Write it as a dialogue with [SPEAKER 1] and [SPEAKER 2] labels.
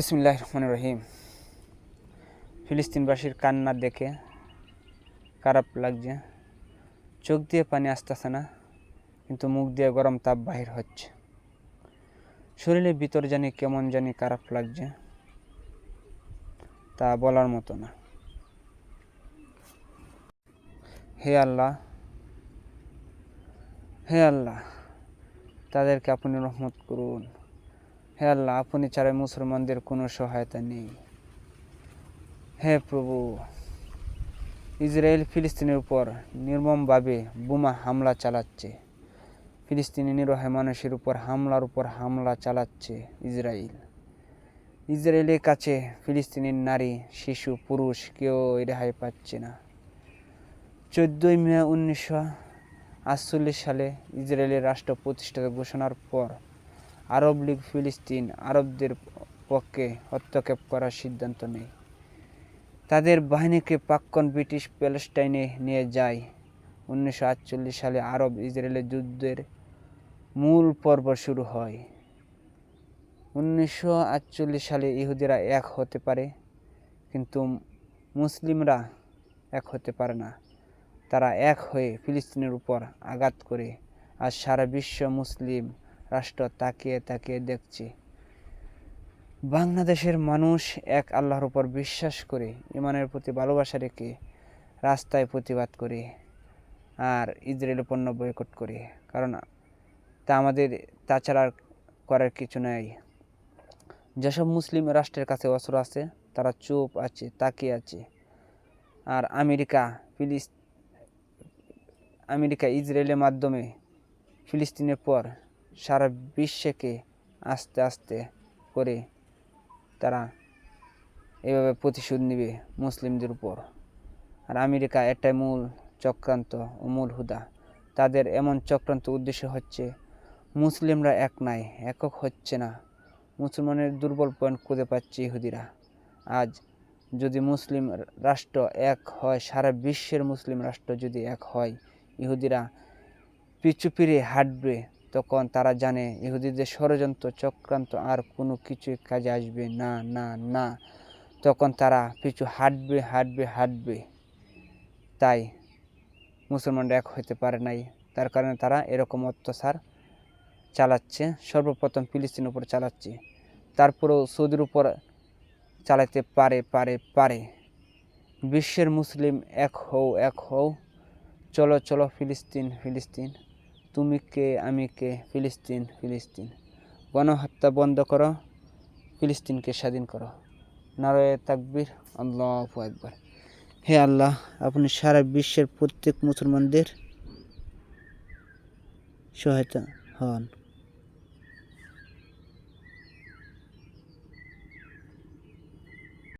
[SPEAKER 1] বিসমুল্লাহ রহমান রহিম। ফিলিস্তিনবাসীর কান্না দেখে খারাপ লাগছে। চোখ দিয়ে পানি আসতেছে না, কিন্তু মুখ দিয়ে গরম তাপ বাহির হচ্ছে। শরীরের ভিতর জানি কেমন জানি খারাপ লাগছে, তা বলার মতো না। হে আল্লাহ হে আল্লাহ, তাদেরকে আপনি রহমত করুন। হে আল্লাহ, আপনি ছাড়া মুসলমানদের কোনো সহায়তা নেই। হে প্রভু, ইসরায়েল ফিলিস্তিনের উপর নির্মমভাবে বোমা হামলা চালাচ্ছে। ফিলিস্তিনি নিরহ মানুষের উপর হামলার উপর হামলা চালাচ্ছে ইসরায়েল। ইসরায়েলের কাছে ফিলিস্তিনের নারী, শিশু, পুরুষ কেউ রেহাই পাচ্ছে না। চোদ্দোই মে উনিশশো আটচল্লিশ সালে ইসরায়েলের রাষ্ট্র প্রতিষ্ঠা ঘোষণার পর আরব লীগ ফিলিস্তিন আরবদের পক্ষে হস্তক্ষেপ করার সিদ্ধান্ত নেয়। তাদের বাহিনীকে প্রাক্তন ব্রিটিশ প্যালেস্টাইনে নিয়ে যায়। উনিশশো আটচল্লিশ সালে আরব ইসরায়েলের যুদ্ধের মূল পর্ব শুরু হয়। উনিশশো আটচল্লিশ সালে ইহুদিরা এক হতে পারে, কিন্তু মুসলিমরা এক হতে পারে না। তারা এক হয়ে ফিলিস্তিনের উপর আঘাত করে আর সারা বিশ্ব মুসলিম রাষ্ট্র তাকিয়ে তাকিয়ে দেখছি। বাংলাদেশের মানুষ এক আল্লাহর উপর বিশ্বাস করে, ইমানের প্রতি ভালোবাসা রেখে রাস্তায় প্রতিবাদ করে আর ইসরায়েল পণ্য বয়কট করে। কারণ তা আমাদের তাছাড়া করার কিছু নাই। যেসব মুসলিম রাষ্ট্রের কাছে অস্ত্র আছে, তারা চুপ আছে, তাকিয়ে আছে। আর আমেরিকা ফিলিস আমেরিকা ইসরায়েলের মাধ্যমে ফিলিস্তিনের পর সারা বিশ্বকে আস্তে আস্তে করে তারা এভাবে প্রতিশোধ নেবে মুসলিমদের উপর। আর আমেরিকা এটাই মূল চক্রান্ত ও মূল হুদা। তাদের এমন চক্রান্ত উদ্দেশ্য হচ্ছে, মুসলিমরা এক নাই, একক হচ্ছে না। মুসলমানের দুর্বল পয়েন্ট খুঁজে পাচ্ছে ইহুদিরা। আজ যদি মুসলিম রাষ্ট্র এক হয়, সারা বিশ্বের মুসলিম রাষ্ট্র যদি এক হয়, ইহুদিরা পিছু ফিরে হাঁটবে তখন তারা জানে ইহুদিদের ষড়যন্ত্র চক্রান্ত আর কোনো কিছুই কাজে আসবে না না না। তখন তারা পিছু হাঁটবে হাঁটবে হাঁটবে। তাই মুসলমানরা এক হতে পারে নাই। তার কারণে তারা এরকম অত্যাচার চালাচ্ছে, সর্বপ্রথম ফিলিস্তিন উপর চালাচ্ছে। তারপরেও সৌদির উপর চালাতে পারে পারে পারে। বিশ্বের মুসলিম এক হও এক হও। চলো চলো, ফিলিস্তিন ফিলিস্তিন। তুমি কে, আমি কে? ফিলিস্তিন ফিলিস্তিন। গণহত্যা বন্ধ করো, ফিলিস্তিনকে স্বাধীন করো। নারায় তাকবির, আল্লাহ একবার হে আল্লাহ, আপনি সারা বিশ্বের প্রত্যেক মুসলমানদের সহায়তা হন।